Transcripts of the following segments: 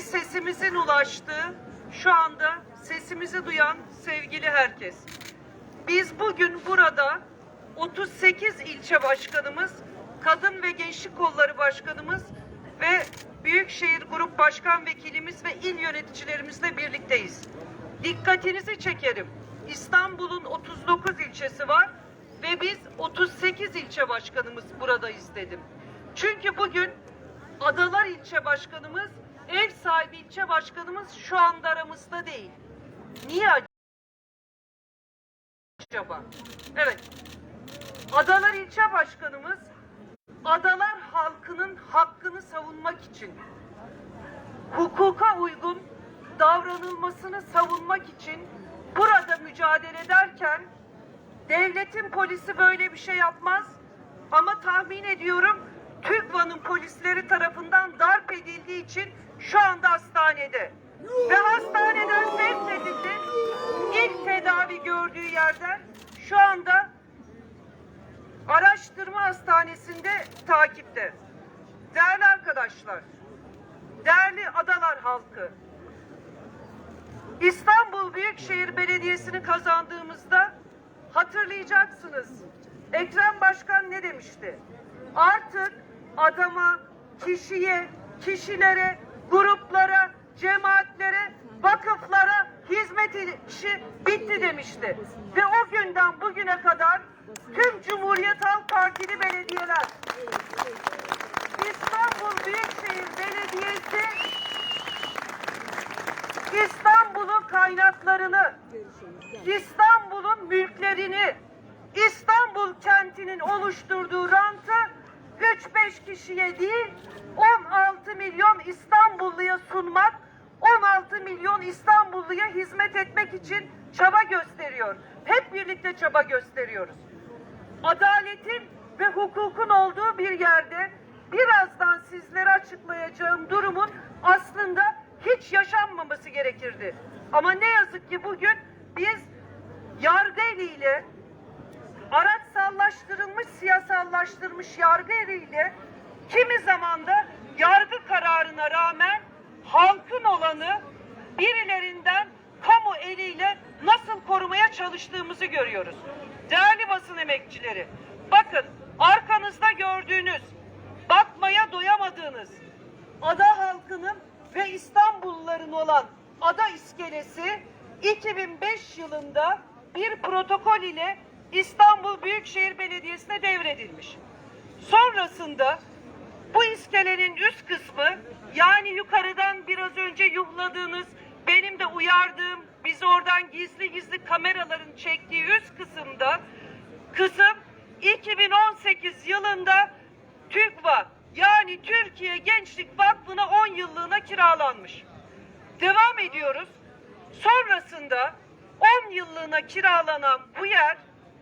sesimizin ulaştığı, şu anda sesimizi duyan sevgili herkes. Biz bugün burada 38 ilçe başkanımız, kadın ve gençlik kolları başkanımız ve Büyükşehir Grup Başkan Vekilimiz ve il yöneticilerimizle birlikteyiz. Dikkatinizi çekerim. İstanbul'un 39 ilçesi var ve biz 38 ilçe başkanımız buradayız dedim. Çünkü bugün Adalar ilçe başkanımız, ev sahibi ilçe başkanımız şu anda aramızda değil. Niye acaba? Evet. Adalar ilçe başkanımız adalar halkının hakkını savunmak için hukuka uygun davranılmasını savunmak için burada mücadele ederken devletin polisi böyle bir şey yapmaz ama tahmin ediyorum TÜGVA'nın polisleri tarafından darp edildiği için şu anda hastanede ve hastaneden sevk edildi. İlk tedavi gördüğü yerden şu anda araştırma hastanesinde takipte. Değerli arkadaşlar, değerli adalar halkı, İstanbul Büyükşehir Belediyesi'ni kazandığımızda hatırlayacaksınız. Ekrem Başkan ne demişti? Artık adama, kişiye, kişilere, gruplara, cemaatlere, vakıflara hizmet işi bitti demişti. Ve o günden bugüne kadar tüm Cumhuriyet Halk Partili belediyeler, İstanbul Büyükşehir Belediyesi İstanbul'un kaynaklarını, İstanbul'un mülklerini, İstanbul kentinin oluşturduğu rantı 3-5 kişiye değil 16 milyon İstanbulluya sunmak, 16 milyon İstanbulluya hizmet etmek için çaba gösteriyor. Hep birlikte çaba gösteriyoruz. Adaletin ve hukukun olduğu bir yerde birazdan sizlere açıklayacağım durumun aslında hiç yaşanmaması gerekirdi. Ama ne yazık ki bugün biz yargı eliyle araçsallaştırılmış, siyasallaştırmış yargı eliyle kimi zamanda yargı kararına rağmen halkın olanı birilerinden kamu eliyle nasıl korumaya çalıştığımızı görüyoruz. Değerli basın emekçileri, bakın arkanızda gördüğünüz, bakmaya doyamadığınız ada halkının ve İstanbulluların olan ada iskelesi 2005 yılında bir protokol ile İstanbul Büyükşehir Belediyesi'ne devredilmiş. Sonrasında bu iskelenin üst kısmı yani yukarıdan biraz önce yuhladığınız benim de uyardığım bizi oradan gizli gizli kameraların çektiği üst kısımda kısım 2018 yılında TÜGVA yani Türkiye Gençlik Vakfı'na 10 yıllığına kiralanmış. Devam ediyoruz. Sonrasında 10 yıllığına kiralanan bu yer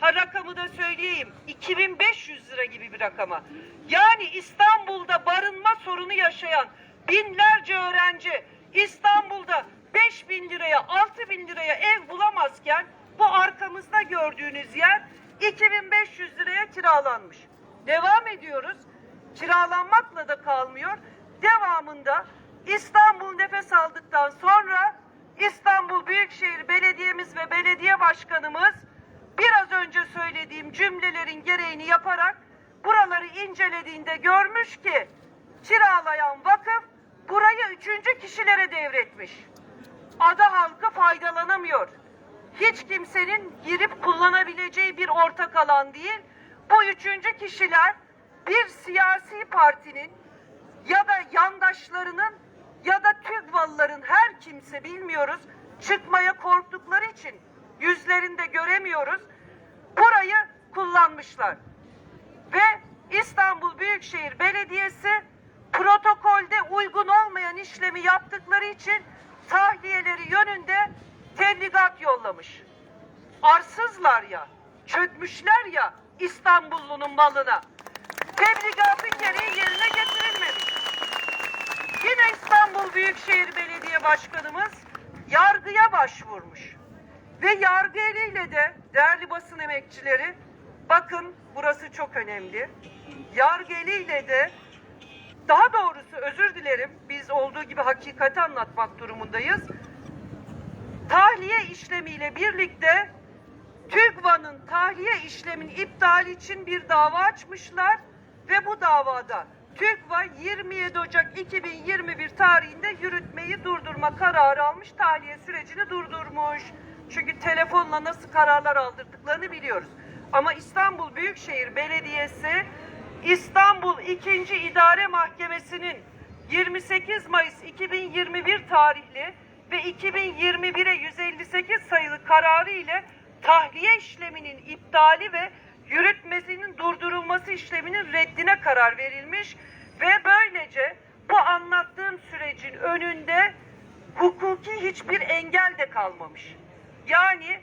ha rakamı da söyleyeyim 2500 lira gibi bir rakama. Yani İstanbul'da barınma sorunu yaşayan binlerce öğrenci İstanbul'da 5000 liraya 6000 liraya ev bulamazken bu arkamızda gördüğünüz yer 2500 liraya kiralanmış. Devam ediyoruz. Kiralanmakla da kalmıyor. Devamında İstanbul nefes aldıktan sonra İstanbul Büyükşehir Belediyemiz ve belediye başkanımız önce söylediğim cümlelerin gereğini yaparak buraları incelediğinde görmüş ki kiralayan vakıf burayı üçüncü kişilere devretmiş. Ada halkı faydalanamıyor. Hiç kimsenin girip kullanabileceği bir ortak alan değil. Bu üçüncü kişiler bir siyasi partinin ya da yandaşlarının ya da TÜGVA'lıların her kimse bilmiyoruz çıkmaya korktukları için yüzlerinde göremiyoruz. Burayı kullanmışlar. Ve İstanbul Büyükşehir Belediyesi protokolde uygun olmayan işlemi yaptıkları için tahliyeleri yönünde tebligat yollamış. Arsızlar ya, çökmüşler ya İstanbullunun malına. Tebligatın gereği yerine getirilmemiş. Yine İstanbul Büyükşehir Belediye Başkanımız yargıya başvurmuş. Ve yargı eliyle de değerli basın emekçileri bakın burası çok önemli. Yargı eliyle de daha doğrusu özür dilerim biz olduğu gibi hakikati anlatmak durumundayız. Tahliye işlemiyle birlikte TÜGVA'nın tahliye işleminin iptali için bir dava açmışlar ve bu davada TÜGVA 27 Ocak 2021 tarihinde yürütmeyi durdurma kararı almış, tahliye sürecini durdurmuş. Çünkü telefonla nasıl kararlar aldırdıklarını biliyoruz. Ama İstanbul Büyükşehir Belediyesi İstanbul 2. İdare Mahkemesi'nin 28 Mayıs 2021 tarihli ve 2021'e 158 sayılı kararı ile tahliye işleminin iptali ve yürütmesinin durdurulması işleminin reddine karar verilmiş ve böylece bu anlattığım sürecin önünde hukuki hiçbir engel de kalmamış. Yani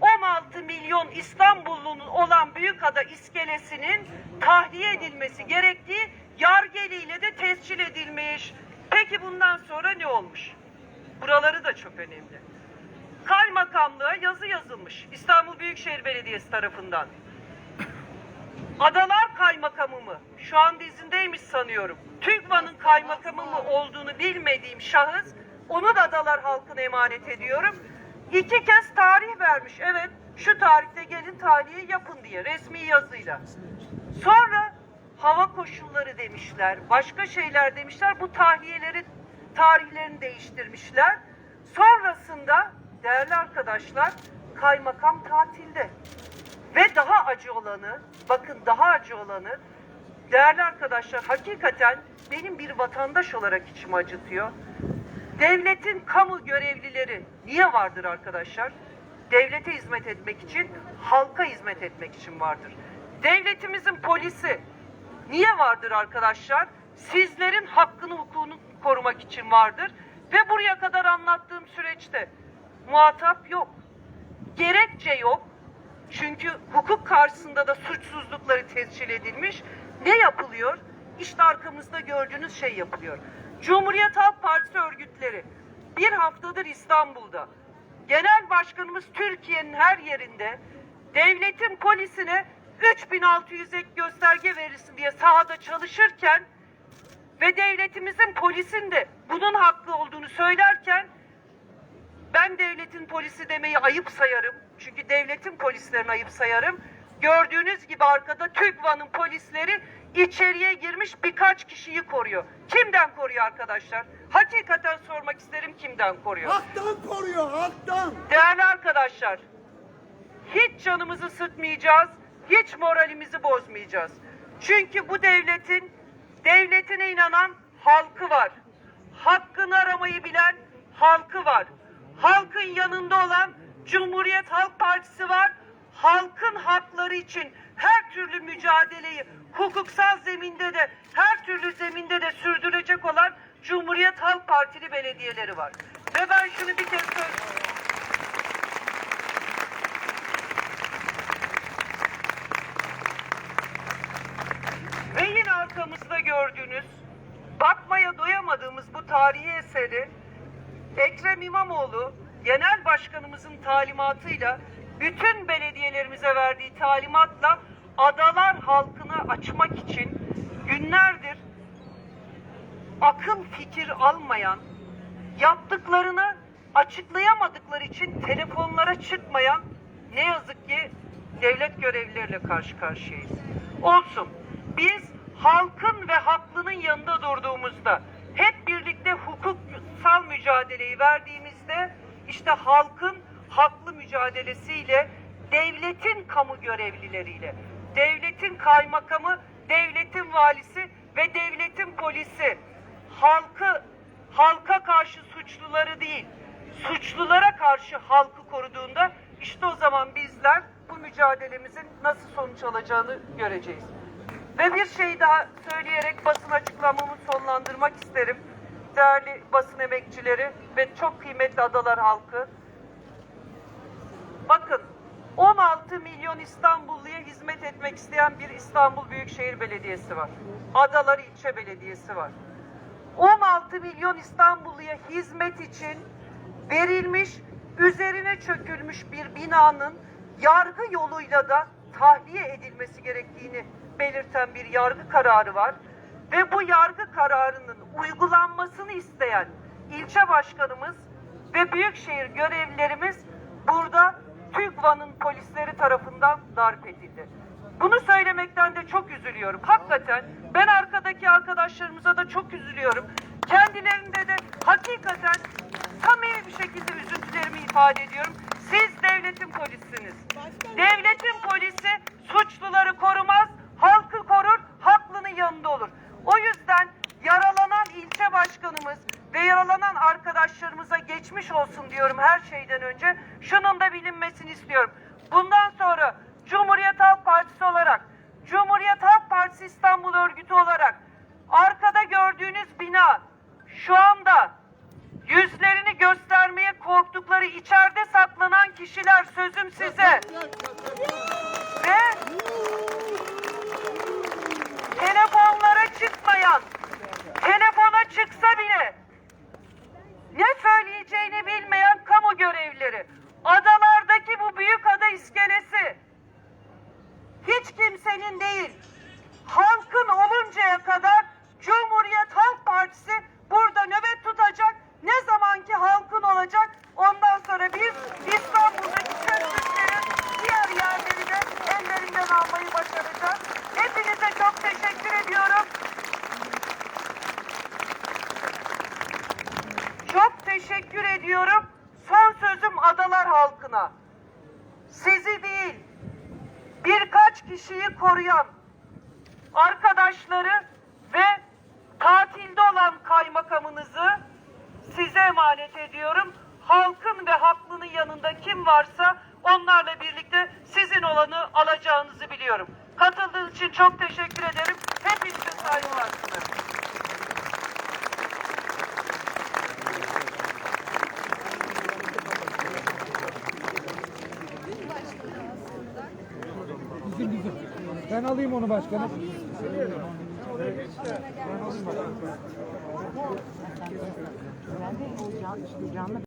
16 milyon İstanbullunun olan Büyükada iskelesinin tahliye edilmesi gerektiği yargı eliyle de tescil edilmiş. Peki bundan sonra ne olmuş? Buraları da çok önemli. Kaymakamlığa yazı yazılmış İstanbul Büyükşehir Belediyesi tarafından. Adalar Kaymakamı mı? Şu anda izindeymiş sanıyorum. TÜGVA'nın kaymakamı mı olduğunu bilmediğim şahıs onu da adalar halkına emanet ediyorum. İki kez tarih vermiş. Evet şu tarihte gelin tahliye yapın diye resmi yazıyla. Sonra hava koşulları demişler, başka şeyler demişler. Bu tahliyeleri tarihlerini değiştirmişler. Sonrasında değerli arkadaşlar kaymakam tatilde. Ve daha acı olanı, bakın daha acı olanı, değerli arkadaşlar hakikaten benim bir vatandaş olarak içimi acıtıyor. Devletin kamu görevlileri niye vardır arkadaşlar? Devlete hizmet etmek için, halka hizmet etmek için vardır. Devletimizin polisi niye vardır arkadaşlar? Sizlerin hakkını, hukukunu korumak için vardır. Ve buraya kadar anlattığım süreçte muhatap yok. Gerekçe yok. Çünkü hukuk karşısında da suçsuzlukları tescil edilmiş. Ne yapılıyor? İşte arkamızda gördüğünüz şey yapılıyor. Cumhuriyet Halk Partisi örgütleri bir haftadır İstanbul'da. Genel Başkanımız Türkiye'nin her yerinde devletin polisine 3600 ek gösterge verilsin diye sahada çalışırken ve devletimizin polisin de bunun haklı olduğunu söylerken ben devletin polisi demeyi ayıp sayarım. Çünkü devletin polislerini ayıp sayarım. Gördüğünüz gibi arkada TÜGVA'nın polisleri içeriye girmiş birkaç kişiyi koruyor. Kimden koruyor arkadaşlar? Hakikaten sormak isterim kimden koruyor? Haktan koruyor, haktan. Değerli arkadaşlar, hiç canımızı sıkmayacağız, hiç moralimizi bozmayacağız. Çünkü bu devletin, devletine inanan halkı var. Hakkını aramayı bilen halkı var. Halkın yanında olan Cumhuriyet Halk Partisi var. Halkın hakları için her türlü mücadeleyi hukuksal zeminde de her türlü zeminde de sürdürecek olan Cumhuriyet Halk Partili belediyeleri var. Ve ben şunu bir kez söyleyeyim. Ve yine arkamızda gördüğünüz, bakmaya doyamadığımız bu tarihi eseri Ekrem İmamoğlu genel başkanımızın talimatıyla bütün belediyelerimize verdiği talimatla adalar halkına açmak için günlerdir akıl fikir almayan, yaptıklarını açıklayamadıkları için telefonlara çıkmayan ne yazık ki devlet görevlileriyle karşı karşıyayız. Olsun. Biz halkın ve haklının yanında durduğumuzda hep birlikte hukuksal mücadeleyi verdiğimizde işte halkın haklı mücadelesiyle devletin kamu görevlileriyle, devletin kaymakamı, devletin valisi ve devletin polisi halkı halka karşı suçluları değil, suçlulara karşı halkı koruduğunda işte o zaman bizler bu mücadelemizin nasıl sonuç alacağını göreceğiz. Ve bir şey daha söyleyerek basın açıklamamı sonlandırmak isterim. Değerli basın emekçileri ve çok kıymetli adalar halkı. Bakın 16 milyon İstanbulluya hizmet etmek isteyen bir İstanbul Büyükşehir Belediyesi var. Adalar İlçe Belediyesi var. 16 milyon İstanbulluya hizmet için verilmiş, üzerine çökülmüş bir binanın yargı yoluyla da tahliye edilmesi gerektiğini belirten bir yargı kararı var. ve bu yargı kararının uygulanmasını isteyen ilçe başkanımız ve büyükşehir görevlilerimiz burada TÜGVA'nın polisleri tarafından darp edildi. Bunu söylemekten de çok üzülüyorum. Hakikaten ben arkadaki arkadaşlarımıza da çok üzülüyorum. Kendilerinde de hakikaten samimi bir şekilde üzüntülerimi ifade ediyorum. Siz devletin polisiniz. Devletin polisi suçluları korumaz, halkı korur, haklının yanında olur. O yüzden yaralanan ilçe başkanımız ve yaralanan arkadaşlarımıza geçmiş olsun diyorum her şeyden önce. Şunun da bilinmesini istiyorum. Bundan sonra Cumhuriyet Halk Partisi olarak, Cumhuriyet Halk Partisi İstanbul Örgütü olarak arkada gördüğünüz bina şu anda yüzlerini göstermeye korktukları içeride saklanan kişiler sözüm size. Ve telefonlara çıkmayan, telefona çıksa bile ne söyleyeceğini bilmeyen kamu görevlileri, adalardaki bu büyük ada iskelesi hiç kimsenin değil, halkın oluncaya kadar Cumhuriyet Halk Partisi burada nöbet tutacak. Ne zamanki halkın olacak ondan sonra biz İstanbul'daki çöplüklerin diğer yerleri de ellerinden almayı başaracağız. Hepinize çok teşekkür ediyorum. Çok teşekkür ediyorum. Son sözüm adalar halkına. Sizi değil, birkaç kişiyi koruyan arkadaşları ve tatilde olan kaymakamınızı size emanet ediyorum. Halkın ve haklının yanında kim varsa onlarla birlikte sizin olanı alacağınızı biliyorum. Katıldığınız için çok teşekkür ederim. Hepinize saygılar sunarım. Alayım onu başkanım.